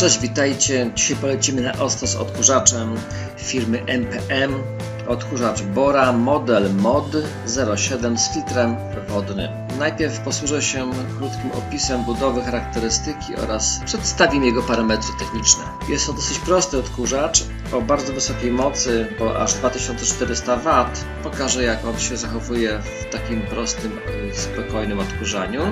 Cześć, witajcie. Dzisiaj polecimy na ostro z odkurzaczem firmy NPM. Odkurzacz Bora model MOD 07 z filtrem wodnym. Najpierw posłużę się krótkim opisem budowy, charakterystyki oraz przedstawimy jego parametry techniczne. Jest to dosyć prosty odkurzacz o bardzo wysokiej mocy, bo aż 2400 W. Pokażę jak on się zachowuje w takim prostym, spokojnym odkurzaniu,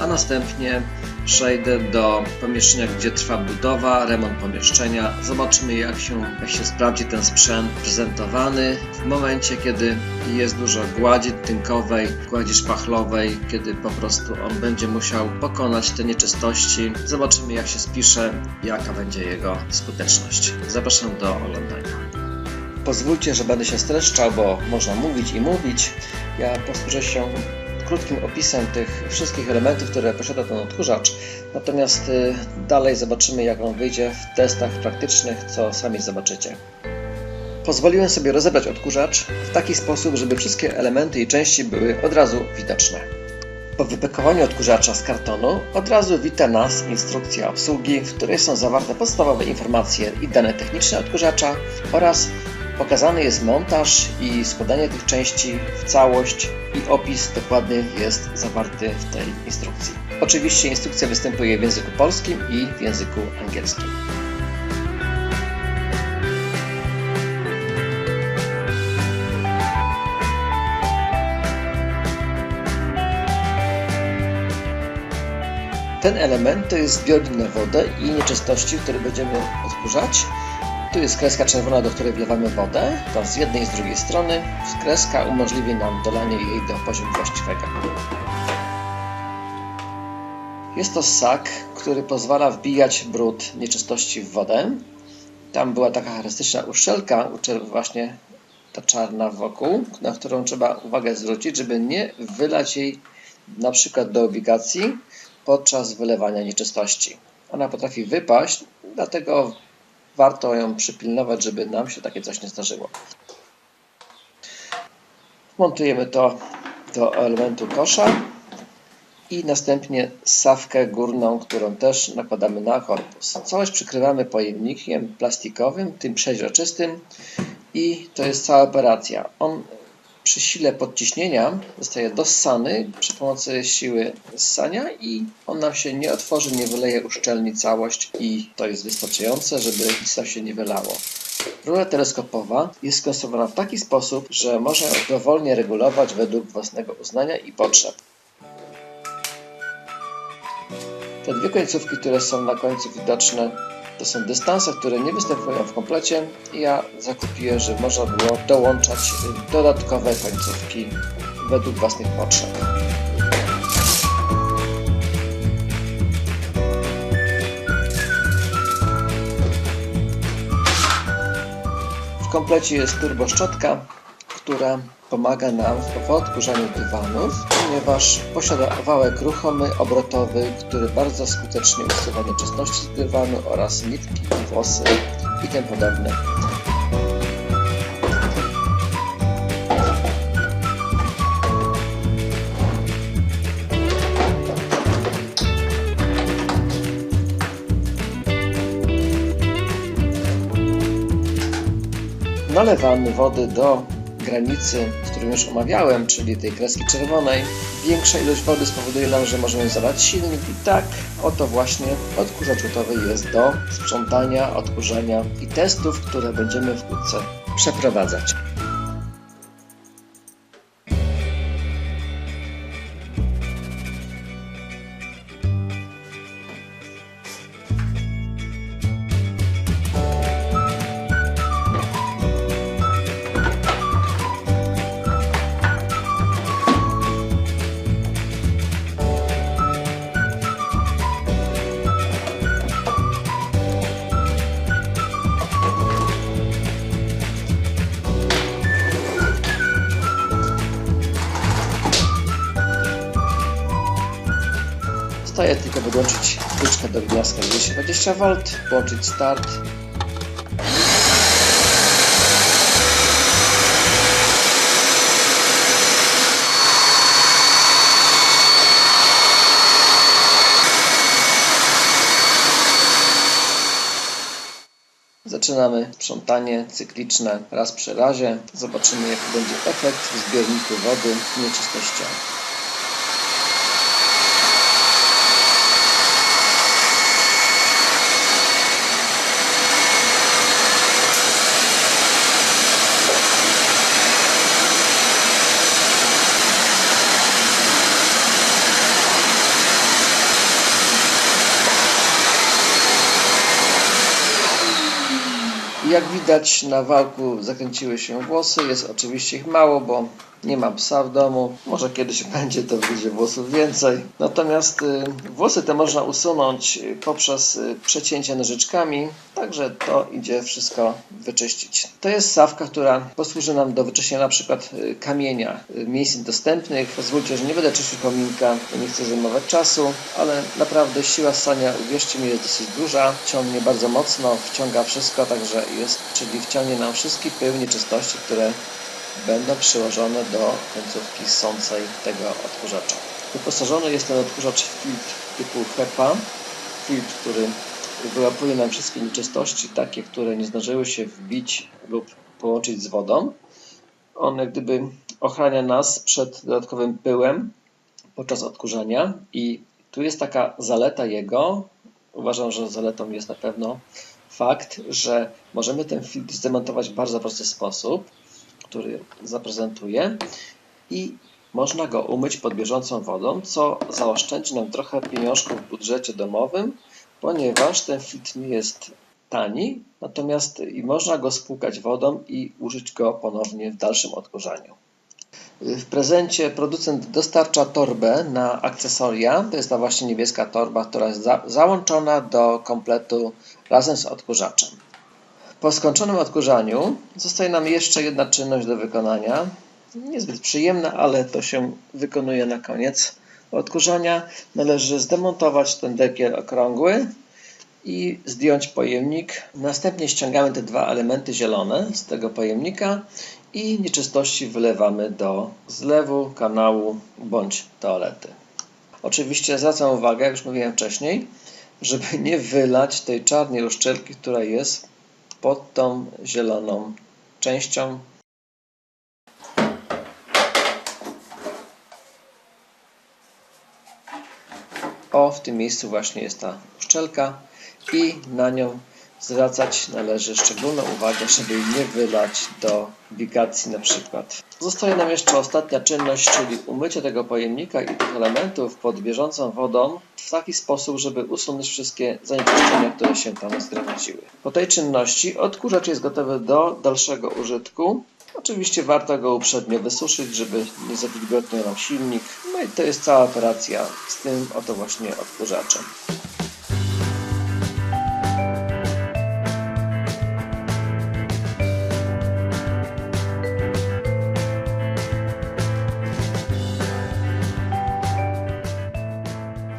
a następnie przejdę do pomieszczenia, gdzie trwa budowa, remont pomieszczenia. Zobaczymy, jak się, jak się sprawdzi ten sprzęt prezentowany w momencie, kiedy jest dużo gładzi tynkowej, gładzi szpachlowej, kiedy po prostu on będzie musiał pokonać te nieczystości. Zobaczymy, jak się spisze, jaka będzie jego skuteczność. Zapraszam do oglądania. Pozwólcie, że będę się streszczał, bo można mówić i mówić. Ja posłużę się krótkim opisem tych wszystkich elementów, które posiada ten odkurzacz. Natomiast y, dalej zobaczymy, jak on wyjdzie w testach praktycznych, co sami zobaczycie. Pozwoliłem sobie rozebrać odkurzacz w taki sposób, żeby wszystkie elementy i części były od razu widoczne. Po wypakowaniu odkurzacza z kartonu od razu wita nas instrukcja obsługi, w której są zawarte podstawowe informacje i dane techniczne odkurzacza oraz Pokazany jest montaż i składanie tych części w całość i opis dokładny jest zawarty w tej instrukcji. Oczywiście instrukcja występuje w języku polskim i w języku angielskim. Ten element to jest zbiornik na wodę i nieczystości, które będziemy odkurzać. Tu jest kreska czerwona, do której wlewamy wodę. To z jednej i z drugiej strony. Kreska umożliwi nam dolanie jej do poziomu właściwego. Jest to ssak, który pozwala wbijać brud nieczystości w wodę. Tam była taka charakterystyczna uszczelka, właśnie ta czarna wokół, na którą trzeba uwagę zwrócić, żeby nie wylać jej na przykład do obligacji podczas wylewania nieczystości. Ona potrafi wypaść, dlatego warto ją przypilnować, żeby nam się takie coś nie zdarzyło. Montujemy to do elementu kosza i następnie sawkę górną, którą też nakładamy na korpus. Całość przykrywamy pojemnikiem plastikowym, tym przeźroczystym i to jest cała operacja. On przy sile podciśnienia zostaje dossany przy pomocy siły ssania i on nam się nie otworzy, nie wyleje, uszczelni całość i to jest wystarczające, żeby nic się nie wylało. Rura teleskopowa jest skonstruowana w taki sposób, że można ją dowolnie regulować według własnego uznania i potrzeb. Te dwie końcówki, które są na końcu widoczne, to są dystanse, które nie występują w komplecie. Ja zakupiłem, że można było dołączać dodatkowe końcówki według własnych potrzeb. W komplecie jest turboszczotka, która pomaga nam w odkurzaniu dywanów, ponieważ posiada wałek ruchomy, obrotowy, który bardzo skutecznie usuwa nieczystości z dywanu oraz nitki, włosy i tym podobne. Nalewamy wody do granicy, którą już omawiałem, czyli tej kreski czerwonej, większa ilość wody spowoduje nam, że możemy zalać silnik i tak oto właśnie odkurzacz gotowy jest do sprzątania, odkurzania i testów, które będziemy wkrótce przeprowadzać. Zostaje tylko podłączyć kluczkę do gniazdka 220V, włączyć start. Zaczynamy sprzątanie cykliczne raz przy razie. Zobaczymy jaki będzie efekt w zbiorniku wody nieczystościami. Jak widać na wałku zakręciły się włosy, jest oczywiście ich mało, bo nie ma psa w domu. Może kiedyś będzie, to będzie włosów więcej. Natomiast y, włosy te można usunąć y, poprzez y, przecięcie nożyczkami, także to idzie wszystko wyczyścić. To jest sawka, która posłuży nam do wyczyszczenia na przykład kamienia, miejsc dostępnych. Pozwólcie, że nie będę czyścił kominka, nie chcę zajmować czasu, ale naprawdę siła ssania, uwierzcie mi, jest dosyć duża. Ciągnie bardzo mocno, wciąga wszystko, także jest, czyli wciągnie nam wszystkie pył, nieczystości, które będą przyłożone do końcówki sącej tego odkurzacza. Wyposażony jest ten odkurzacz w filtr typu HEPA, filtr, który wyłapuje nam wszystkie nieczystości, takie, które nie zdążyły się wbić lub połączyć z wodą. On jak gdyby ochrania nas przed dodatkowym pyłem podczas odkurzania i tu jest taka zaleta jego. Uważam, że zaletą jest na pewno fakt, że możemy ten filtr zdemontować w bardzo prosty sposób który zaprezentuję i można go umyć pod bieżącą wodą, co zaoszczędzi nam trochę pieniążków w budżecie domowym, ponieważ ten filtr nie jest tani, natomiast i można go spłukać wodą i użyć go ponownie w dalszym odkurzaniu. W prezencie producent dostarcza torbę na akcesoria. To jest ta właśnie niebieska torba, która jest za załączona do kompletu razem z odkurzaczem. Po skończonym odkurzaniu zostaje nam jeszcze jedna czynność do wykonania. Niezbyt przyjemna, ale to się wykonuje na koniec odkurzania. Należy zdemontować ten dekiel okrągły i zdjąć pojemnik. Następnie ściągamy te dwa elementy zielone z tego pojemnika i nieczystości wylewamy do zlewu, kanału bądź toalety. Oczywiście zwracam uwagę, jak już mówiłem wcześniej, żeby nie wylać tej czarnej uszczelki, która jest pod tą zieloną częścią. O, w tym miejscu właśnie jest ta uszczelka i na nią zwracać należy szczególną uwagę, żeby nie wylać do bigacji na przykład. Zostaje nam jeszcze ostatnia czynność, czyli umycie tego pojemnika i tych elementów pod bieżącą wodą w taki sposób, żeby usunąć wszystkie zanieczyszczenia, które się tam zgromadziły. Po tej czynności odkurzacz jest gotowy do dalszego użytku. Oczywiście warto go uprzednio wysuszyć, żeby nie zawilgotniał nam silnik. No i to jest cała operacja z tym oto właśnie odkurzaczem.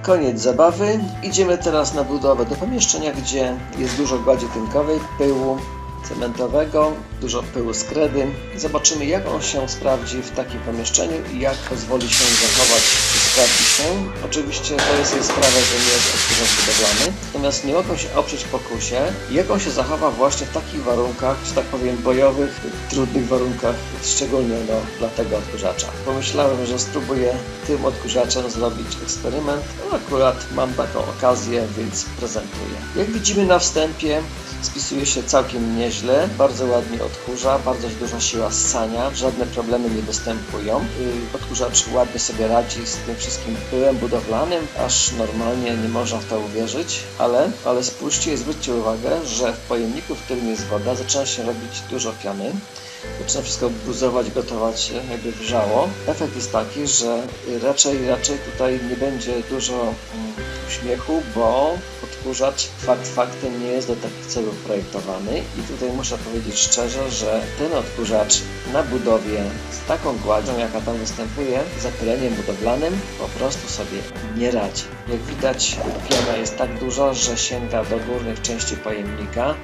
Koniec zabawy. Idziemy teraz na budowę do pomieszczenia, gdzie jest dużo gładzi tynkowej, pyłu cementowego, dużo pyłu z kredy. Zobaczymy jak on się sprawdzi w takim pomieszczeniu i jak pozwoli się zachować i sprawdzi się. Oczywiście to jest jej sprawa, że nie jest odkurzacz budowlany, natomiast nie mogą się oprzeć pokusie, jak on się zachowa właśnie w takich warunkach, że tak powiem bojowych, trudnych warunkach, szczególnie no, dla tego odkurzacza. Pomyślałem, że spróbuję tym odkurzaczem zrobić eksperyment. No, akurat mam taką okazję, więc prezentuję. Jak widzimy na wstępie, spisuje się całkiem nieźle, bardzo ładnie odkurza, bardzo duża siła ssania, żadne problemy nie występują. Y, odkurzacz ładnie sobie radzi z tym wszystkim pyłem budowlanym, aż normalnie nie można w to uwierzyć, ale, ale spójrzcie i zwróćcie uwagę, że w pojemniku, w którym jest woda, zaczyna się robić dużo piany zaczyna wszystko buzować, gotować jakby wrzało. Efekt jest taki, że raczej, raczej tutaj nie będzie dużo mm, śmiechu, bo odkurzacz fakt faktem nie jest do takich celów projektowany i tutaj muszę powiedzieć szczerze, że ten odkurzacz na budowie z taką gładzią, jaka tam występuje, zapyleniem budowlanym po prostu sobie nie radzi. Jak widać piana jest tak duża, że sięga do górnych części pojemnika,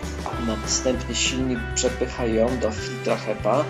następnie silnik przepycha ją do filtra HEPA,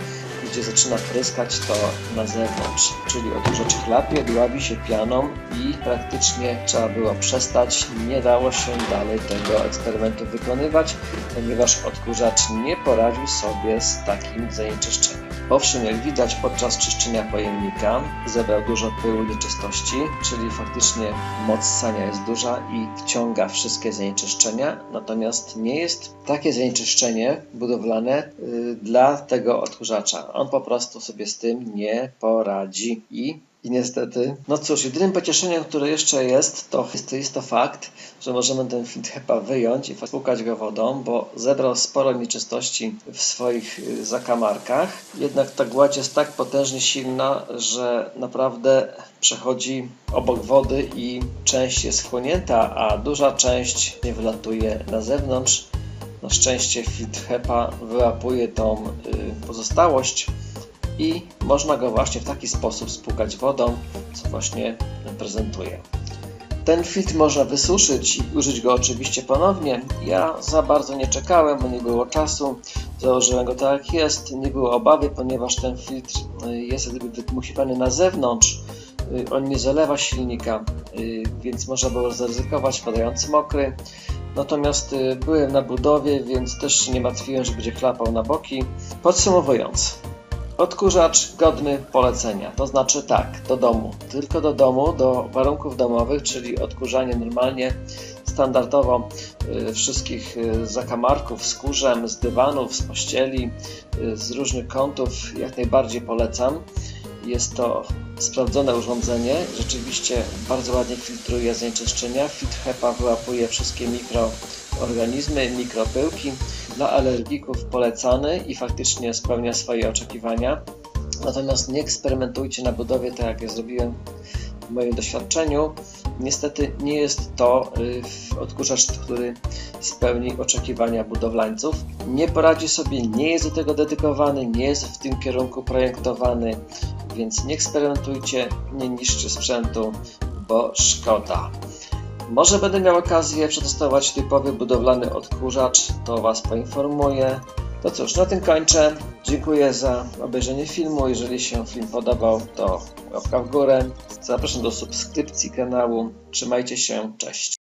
gdzie zaczyna pryskać to na zewnątrz, czyli odkurzacz chlapie, dławi się pianą i praktycznie trzeba było przestać. Nie dało się dalej tego eksperymentu wykonywać, ponieważ odkurzacz nie poradził sobie z takim zanieczyszczeniem. Owszem, jak widać podczas czyszczenia pojemnika zebrał dużo pyłu nieczystości, czyli faktycznie moc sania jest duża i wciąga wszystkie zanieczyszczenia, natomiast nie jest takie zanieczyszczenie budowlane y, dla tego odkurzacza. On po prostu sobie z tym nie poradzi i i niestety, no cóż, jedynym pocieszeniem, które jeszcze jest, to jest, to jest to fakt, że możemy ten filtr HEPA wyjąć i spłukać go wodą, bo zebrał sporo nieczystości w swoich y, zakamarkach. Jednak ta gładź jest tak potężnie silna, że naprawdę przechodzi obok wody i część jest wchłonięta, a duża część nie wylatuje na zewnątrz. Na szczęście filtr HEPA wyłapuje tą y, pozostałość i można go właśnie w taki sposób spłukać wodą, co właśnie prezentuję. Ten filtr można wysuszyć i użyć go oczywiście ponownie. Ja za bardzo nie czekałem, bo nie było czasu. Założyłem go tak jak jest. Nie było obawy, ponieważ ten filtr y, jest wymuchiwany na zewnątrz. Y, on nie zalewa silnika, y, więc można było zaryzykować padający mokry. Natomiast byłem na budowie, więc też nie martwiłem, że będzie chlapał na boki. Podsumowując, Odkurzacz godny polecenia, to znaczy tak, do domu, tylko do domu, do warunków domowych, czyli odkurzanie normalnie, standardowo y, wszystkich y, zakamarków z kurzem, z dywanów, z pościeli, y, z różnych kątów, jak najbardziej polecam. Jest to sprawdzone urządzenie, rzeczywiście bardzo ładnie filtruje zanieczyszczenia. Fit HEPA wyłapuje wszystkie mikroorganizmy, mikropyłki. Dla alergików polecany i faktycznie spełnia swoje oczekiwania. Natomiast nie eksperymentujcie na budowie tak jak ja zrobiłem w moim doświadczeniu. Niestety nie jest to y, odkurzacz, który spełni oczekiwania budowlańców. Nie poradzi sobie, nie jest do tego dedykowany, nie jest w tym kierunku projektowany, więc nie eksperymentujcie, nie niszczcie sprzętu, bo szkoda. Może będę miał okazję przetestować typowy budowlany odkurzacz, to Was poinformuję. To cóż, na tym kończę. Dziękuję za obejrzenie filmu. Jeżeli się film podobał, to łapka w górę. Zapraszam do subskrypcji kanału. Trzymajcie się, cześć.